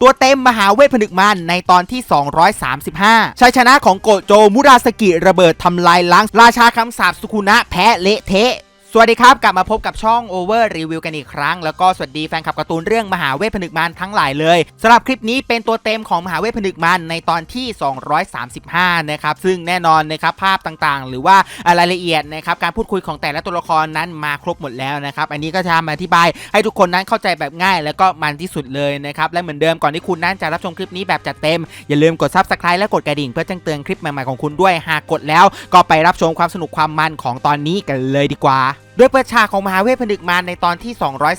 ตัวเต็มมหาเวทผนึกมันในตอนที่ 235 ชัยชนะของโกโจมุราสกิระเบิดทำลายล้างราชาคำสาปสุคุนะแพ้เละเทะ สวัสดีครับ กลับมาพบกับช่อง Over Review กันอีกครั้ง แล้วก็สวัสดีแฟนคลับการ์ตูนเรื่องมหาเวทผนึกมันทั้งหลายเลยสำหรับคลิปนี้เป็นตัวเต็มของมหาเวทผนึกมันในตอนที่ 235 นะครับ ซึ่งแน่นอนนะครับภาพต่างๆ หรือว่ารายละเอียดนะครับการพูดคุยของแต่ละตัวละครนั้นมาครบหมดแล้วนะครับ อันนี้ก็จะมาอธิบายให้ทุกคนนั้นเข้าใจแบบง่าย แล้วก็มันที่สุดเลยนะครับและเหมือนเดิมก่อนที่คุณนั้นจะรับชมคลิปนี้แบบจัดเต็มอย่าลืมกด Subscribe และกดกระดิ่งเพื่อแจ้งเตือนคลิปใหม่ๆของคุณด้วยหากกดแล้ว ก็ไปรับชมความสนุกความมันของตอนนี้กันเลยดีกว่า back. ด้วยประชาของมหาเวทผนึกมารในตอนที่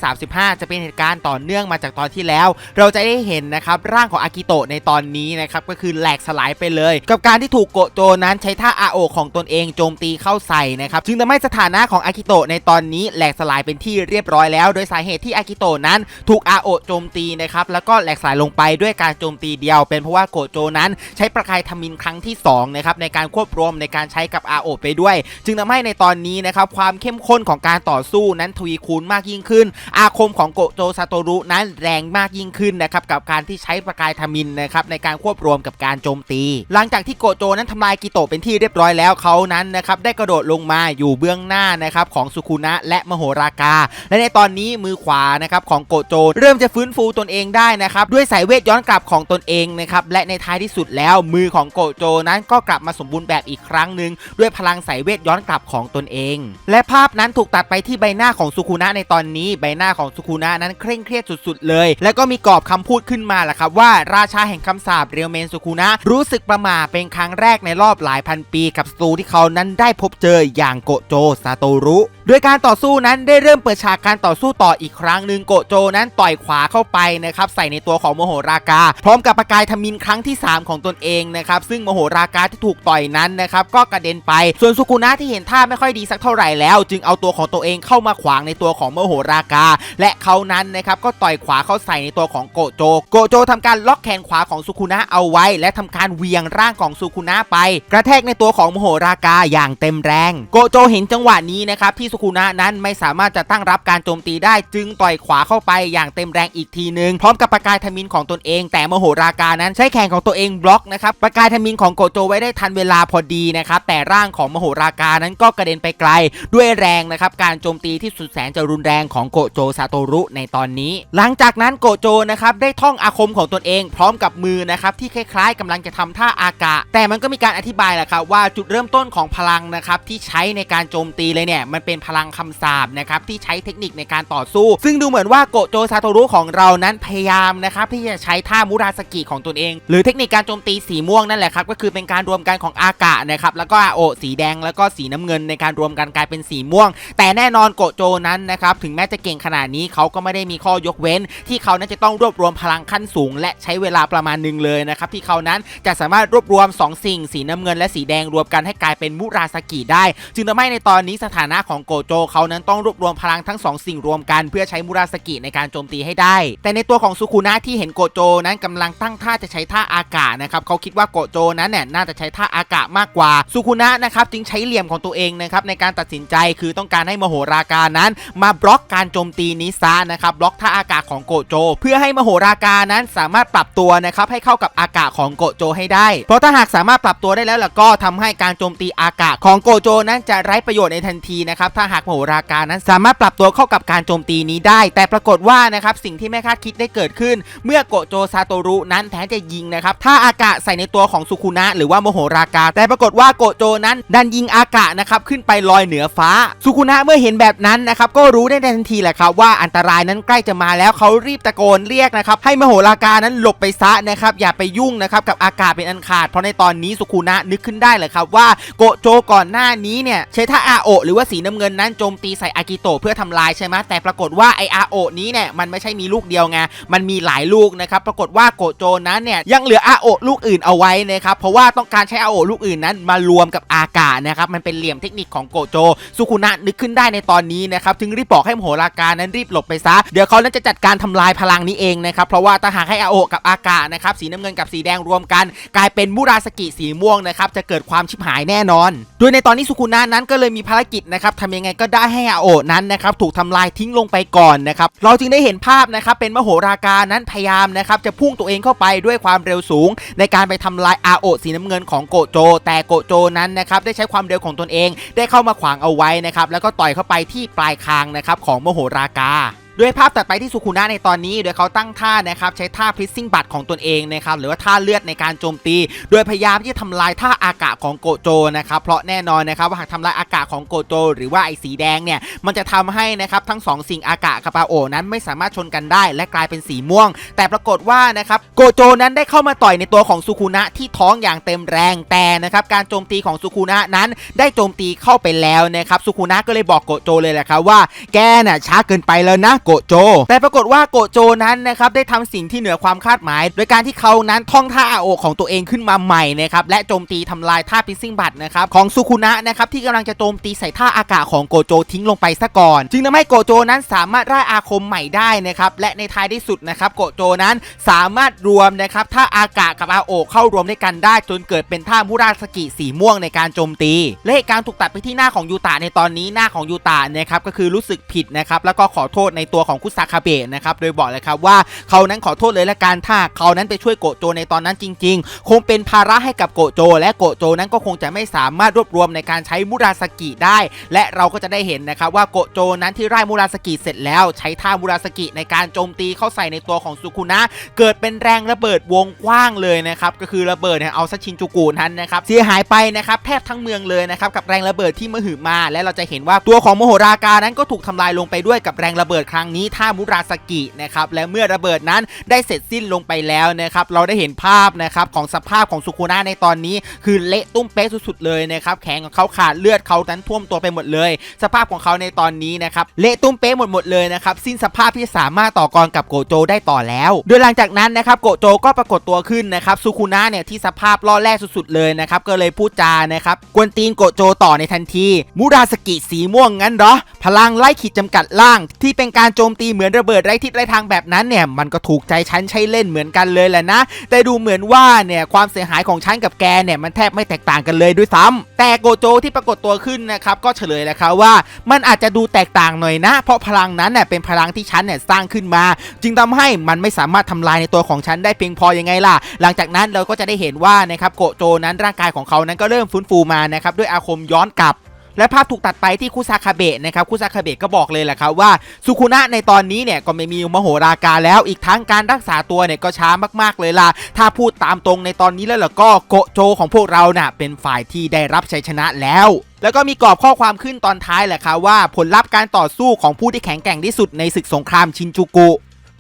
235 จะเป็นเหตุการณ์ต่อเนื่องมาจากตอนที่แล้ว เราจะได้เห็นนะครับร่างของอากิโตะในตอนนี้นะครับก็คือแหลกสลายไปเลย กับการที่ถูกโกโจนั้นใช้ท่าอาโอของตนเองโจมตีเข้าใส่นะครับจึงทำให้สถานะของอากิโตะในตอนนี้แหลกสลายเป็นที่เรียบร้อยแล้ว โดยสาเหตุที่อากิโตะนั้นถูกอาโอโจมตีนะครับแล้วก็แหลกสลายลงไปด้วยการโจมตีเดียว เป็นเพราะว่าโกโจนั้นใช้ประกายทมินครั้งที่สองนะครับในการควบรวมในการใช้กับอาโอไปด้วย จึงทำให้ในตอนนี้นะครับความเข้มข้นของการต่อสู้นั้นทวีคูณมากยิ่งขึ้น อาคมของโกโจซาโตรุนั้นแรงมากยิ่งขึ้นนะครับกับการที่ใช้ประกายทมินนะครับในการควบรวมกับการโจมตี หลังจากที่โกโจนั้นทำลายกิโตะเป็นที่เรียบร้อยแล้วเขานั้นนะครับได้กระโดดลงมาอยู่เบื้องหน้านะครับของสุคุนะและมโหรากา และในตอนนี้มือขวานะครับของโกโจ เริ่มจะฟื้นฟูตนเองได้นะครับด้วยสายเวทย้อนกลับของตนเองนะครับและในท้ายที่สุดแล้วมือของโกโจนั้นก็กลับมาสมบูรณ์แบบอีกครั้งหนึ่งด้วยพลังสายเวทย้อนกลับของตนเอง และภาพนั้นถูกตัดไปที่ใบหน้าของสุคุนะในตอนนี้ใบหน้าของสุคุนะนั้นเคร่งเครียดสุดๆเลย แล้วก็มีกรอบคำพูดขึ้นมาล่ะครับว่าราชาแห่งคำสาปเรียวเมนสุคุนะรู้สึกประหม่าเป็นครั้งแรกในรอบหลายพันปี กับสตูที่เขานั้นได้พบเจออย่างโกโจซาโตรุ โดยการต่อสู้นั้นได้เริ่มเปิดฉากการต่อสู้ต่ออีกครั้งหนึ่งโกโจนั้นต่อยขวาเข้าไปนะครับใส่ในตัวของโมโหรากา พร้อมกับประกายทมินครั้งที่ 3 ของตนเองนะครับซึ่งโมโหรากาที่ถูกต่อยนั้นนะครับก็กระเด็นไป ส่วนสุกุนะที่เห็นท่าไม่ค่อยดีสักเท่าไหร่แล้ว จึงเอาตัวของตัวเองเข้ามาขวางในตัวของโมโหรากา และเขานั้นนะครับก็ต่อยขวาเข้าใส่ในตัวของโกโจ โกโจทำการล็อกแขนขวาของสุคุนะเอาไว้ และทำการเวียงร่างของสุคุนะไป กระแทกในตัวของโมโหรากาอย่างเต็มแรง โกโจเห็นจังหวะนี้นะครับที่สุคุนะนั้นไม่สามารถจะตั้งรับการโจมตีได้จึงต่อยขวาเข้าไปอย่างเต็มแรงอีกทีนึง พร้อมกับประกายทมินของตนเอง แต่โมโหรากานั้นใช้แขนของตัวเองบล็อกนะครับประกายทมินของโกโจไว้ได้ทันเวลาพอดีนะครับแต่ร่างของโมโหรากานั้นก็กระเด็นไปไกล ด้วยแรงนะครับการโจมตีที่สุดแสนจะรุนแรงของโกโจซาโตรุในตอนนี้ หลังจากนั้นโกโจนะครับได้ท่องอาคมของตนเอง พร้อมกับมือนะครับที่คล้ายๆกำลังจะทำท่าอากะ แต่มันก็มีการอธิบายแหละครับว่าจุดเริ่มต้นของพลังนะครับที่ใช้ในการโจมตีเลยเนี่ยมันเป็นพพลังคำสาบนะครับที่ใช้เทคนิคในการต่อสู้ ซึ่งดูเหมือนว่าโกโจซาโตรุของเรานั้นพยายามนะครับที่จะใช้ท่ามุราสกิของตนเอง หรือเทคนิคการโจมตีสีม่วงนั่นแหละครับก็คือเป็นการรวมกันของอากะนะครับแล้วก็อาโอสีแดงแล้วก็สีน้ำเงินในการรวมกันกลายเป็นสีม่วง แต่แน่นอนโกโจนั้นนะครับถึงแม้จะเก่งขนาดนี้เขาก็ไม่ได้มีข้อยกเว้น ที่เขานั้นจะต้องรวบรวมพลังขั้นสูง และใช้เวลาประมาณหนึ่งเลยนะครับที่เขานั้นจะสามารถรวบรวม 2 สิ่ง สีน้ำเงินและสีแดงรวมกันให้กลายเป็นมุราสกิได้ จึงทำให้ในตอนนี้สถานะของโกโจเขานั้นต้องรวบรวมพลังทั้ง 2 สิ่งรวมกัน เพื่อใช้มุราสกิในการโจมตีให้ได้ แต่ในตัวของสุคุนะที่เห็นโกโจนั้นกำลังตั้งท่าจะใช้ท่าอากาศนะครับเขาคิดว่าโกโจนั้นเนี่ยน่าจะใช้ท่าอากาศมากกว่าสุคุนะนะครับจึงใช้เหลี่ยมของตัวเองนะครับในการตัดสินใจคือต้องการให้มโหราการนั้น มาบล็อกการโจมตีนี้ซะนะครับบล็อกท่าอากาศของโกโจ เพื่อให้มโหราการนั้นสามารถปรับตัวนะครับให้เข้ากับอากาศของโกโจให้ได้ เพราะถ้าหากสามารถปรับตัวได้แล้วล่ะก็ทำให้การโจมตีอากาศของโกโจนั้นจะไร้ประโยชน์ในทันทีนะครับถ้าหากมโหรากานั้นสามารถปรับตัวเข้ากับการโจมตีนี้ได้ แต่ปรากฏว่านะครับสิ่งที่ไม่คาดคิดได้เกิดขึ้น เมื่อโกโจซาโตรุนั้นแทนจะยิงนะครับถ้าอากาศใส่ในตัวของสุคุนะหรือว่าโมโหรากาแต่ปรากฏว่าโกโจนั้นดันยิงอากาศนะครับขึ้นไปลอยเหนือฟ้า สุคุนะเมื่อเห็นแบบนั้นนะครับก็รู้ได้ในทันทีแหละครับว่าอันตรายนั้นใกล้จะมาแล้วเขารีบตะโกนเรียกนะครับให้มโหรากานั้นหลบไปซะนะครับอย่าไปยุ่งนะครับกับอากาศเป็นอันขาด เพราะในตอนนี้สุคุนะนึกขึ้นได้เลยครับว่าโกโจก่อนหน้านี้เนี่ยใช้ท่าอาโอหรือว่าสีน้ำเงินนั้นโจมตีใส่อากิโตะเพื่อทำลายใช่ไหมแต่ปรากฏว่าไออาโอนี้เนี่ยมันไม่ใช่มีลูกเดียวไงมันมีหลายลูกนะครับปรากฏว่าโกโจนั้นเนี่ยยังเหลืออาโอลูกอื่นเอาไว้นะครับเพราะว่าต้องการใช้อาโอลูกอื่นนั้น มารวมกับอากาศนะครับมันเป็นเหลี่ยมเทคนิคของโกโจสุคุนะนึกขึ้นได้ในตอนนี้นะครับจึงรีบบอกให้มโหรากานั้นรีบหลบไปซะเดี๋ยวเขานั้นจะจัดการทำลายพลังนี้เองนะครับเพราะว่าถ้าหากให้อาโอกับอากาศนะครับสีน้ำเงินกับสีแดงรวมกัน กลายเป็นมุราสกิสีม่วงนะครับจะเกิดความชิบหายแน่นอน โดยในตอนนี้สุคุนะนั้นก็เลยมีภารกิจนะครับทำยังไงก็ได้ให้อาโอะนั้นนะครับถูกทำลายทิ้งลงไปก่อนนะครับเราจึงได้เห็นภาพนะครับเป็นมโหราการนั้นพยายามนะครับจะพุ่งตัวเองเข้าไปด้วยความเร็วสูง ในการไปทำลายอาโอะสีน้ำเงินของโกโจ แต่โกโจนั้นนะครับได้ใช้ความเร็วของตนเอง ได้เข้ามาขวางเอาไว้นะครับแล้วก็ต่อยเข้าไปที่ปลายคางนะครับของมโหราการ ด้วยภาพตัดไปที่สุคุนะในตอนนี้ โดยเขาตั้งท่านะครับใช้ท่าพลิซซิ่งบัตของตนเองนะครับหรือว่าท่าเลือดในการโจมตี โดยพยายามที่จะทำลายท่าอากาศของโกโจนะครับเพราะแน่นอนนะครับว่าหากทำลายอากาศของโกโจ หรือว่าไอ้สีแดงเนี่ยมันจะทำให้นะครับทั้งสองสิ่งอากาศกับปาโอนั้นไม่สามารถชนกันได้ และกลายเป็นสีม่วง แต่ปรากฏว่านะครับโกโจนั้นได้เข้ามาต่อยในตัวของสุคุนะที่ท้องอย่างเต็มแรงแต่นะครับการโจมตีของสุคุนะนั้นได้โจมตีเข้าไปแล้วนะครับสุคุนะก็เลยบอกโกโจเลยแหละครับว่าแกน่ะช้าเกินไปแล้วนะโกโจ แต่ปรากฏว่าโกโจนั้นนะครับได้ทำสิ่งที่เหนือความคาดหมาย โดยการที่เขานั้นท่องท่าอาโอของตัวเองขึ้นมาใหม่นะครับและโจมตีทำลายท่าพิซซิ่งบัตนะครับของสุคุนะนะครับที่กำลังจะโจมตีใส่ท่าอากาศของโกโจทิ้งลงไปซะก่อน จึงทำให้โกโจนั้นสามารถร่ายอาคมใหม่ได้นะครับและในท้ายที่สุดนะครับโกโจนั้นสามารถรวมนะครับท่าอากาศกับอาโอเข้ารวมด้วยกันได้ จนเกิดเป็นท่ามุราสกิสีม่วงในการโจมตี และเหตุการณ์ถูกตัดไปที่หน้าของยูตะในตอนนี้หน้าของยูตะนะครับก็คือรู้สึกผิดนะครับแล้วก็ขอโทษในตัวของคุซาคาเบะนะครับโดยบอกเลยครับว่าเขานั้นขอโทษเลยละกันถ้าเขานั้นไปช่วยโกโจในตอนนั้นจริง ๆ คงเป็นภาระให้กับโกโจ และโกโจนั้นก็คงจะไม่สามารถรวบรวมในการใช้มุราสกิได้ และเราก็จะได้เห็นนะครับว่าโกโจนั้นที่ไล่มุราสกิเสร็จแล้วใช้ท่ามุราสกิในการโจมตีเข้าใส่ในตัวของสุคุนะเกิดเป็นแรงระเบิดวงกว้างเลยนะครับก็คือระเบิดเนี่ยเอาซะชินจูกุนั้นนะครับเสียหายไปนะครับแทบทั้งเมืองเลยนะครับกับแรงระเบิดที่มหึมา และเราจะเห็นว่าตัวของโมโหราการนั้นก็ถูกทำลายลงไปด้วยกับแรงระเบิดครั้งนี้ท่ามุราสกินะครับและเมื่อระเบิดนั้นได้เสร็จสิ้นลงไปแล้วนะครับเราได้เห็นภาพนะครับของสภาพของสุคุนะในตอนนี้ คือเละตุ้มเป๊ะสุดๆเลยนะครับแขนของเขาขาดเลือดเขานั้นท่วมตัวไปหมดเลย สภาพของเขาในตอนนี้นะครับเละตุ้มเป๊ะหมดหมดเลยนะครับสิ้นสภาพที่สามารถต่อกรกับโกโจได้ต่อแล้ว โดยหลังจากนั้นนะครับโกโจก็ปรากฏตัวขึ้นนะครับสุคุนะเนี่ยที่สภาพล่อแร่สุดๆเลยนะครับก็เลยพูดจานะครับกวนตีนโกโจต่อในทันทีมูราสกิสีม่วงงั้นเหรอพลังไล่ขีดจำกัดล่างที่เป็นการโจมตีเหมือนระเบิดไร้ทิศไร้ทางแบบนั้นเนี่ยมันก็ถูกใจฉันใช้เล่นเหมือนกันเลยแหละนะ แต่ดูเหมือนว่าเนี่ยความเสียหายของฉันกับแกเนี่ยมันแทบไม่แตกต่างกันเลยด้วยซ้ำแต่โกโจที่ปรากฏตัวขึ้นนะครับก็เฉลยแล้วครับว่า มันอาจจะดูแตกต่างหน่อยนะ เพราะพลังนั้นเนี่ยเป็นพลังที่ฉันเนี่ยสร้างขึ้นมา จึงทำให้มันไม่สามารถทำลายในตัวของฉันได้เพียงพอยังไงล่ะ หลังจากนั้นเราก็จะได้เห็นว่านะครับโกโจนั้นร่างกายของเขานั้นก็เริ่มฟื้นฟูมานะครับด้วยอาคมย้อนกลับ และภาพถูกตัดไปที่คุซาคาเบะนะครับคุซาคาเบะก็บอกเลยแหละครับว่าสุคุนะในตอนนี้เนี่ยก็ไม่มีมโหราการแล้วอีกทั้งการรักษาตัวเนี่ยก็ช้ามากๆเลยล่ะถ้าพูดตามตรงในตอนนี้แล้วล่ะก็โกโจของพวกเราน่ะเป็นฝ่ายที่ได้รับชัยชนะแล้วแล้วก็มีกรอบข้อความขึ้นตอนท้ายแหละครับว่าผลลัพธ์การต่อสู้ของผู้ที่แข็งแกร่งที่สุดในศึกสงครามชินจูกุ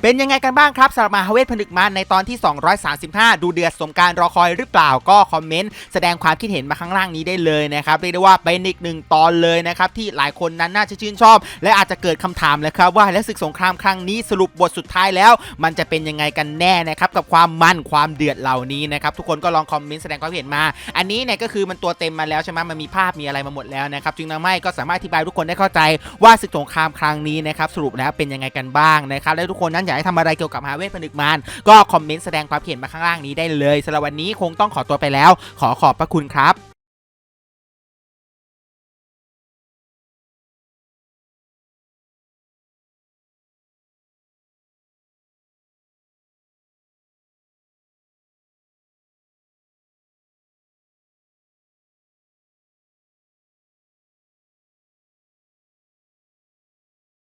เป็นยังไงกันบ้างครับสำหรับมหาเวทผนึกมันในตอนที่ 235 ดูเดือดสมการรอคอยหรือเปล่าก็คอมเมนต์แสดงความคิดเห็นมาข้างล่างนี้ได้เลยนะครับเรียกได้ว่าเป็นอีกหนึ่งตอนเลยนะครับที่หลายคนนั้นน่าจะชื่นชอบ และอาจจะเกิดคำถามเลยครับว่าและศึกสงครามครั้งนี้สรุปบทสุดท้ายแล้ว มันจะเป็นยังไงกันแน่นะครับกับความมันความเดือดเหล่านี้นะครับทุกคนก็ลองคอมเมนต์แสดงความเห็นมา อันนี้เนี่ยก็คือมันตัวเต็มมาแล้วใช่ไหมมันมีภาพมีอะไรมาหมดแล้วนะครับจึงทำให้ก็สามารถอธิบายทุกคนได้เข้าใจว่าศึกสงครามครั้งนี้นะครับสรุปแล้วเป็นยังไงกันบ้างนะครับและทุกคนนั้นอยากให้ทำอะไรเกี่ยวกับฮาเวสผนึกมารก็คอมเมนต์แสดงความเห็นมาข้างล่างนี้ได้เลยสำหรับวันนี้คงต้องขอตัวไปแล้ว ขอขอบพระคุณครับ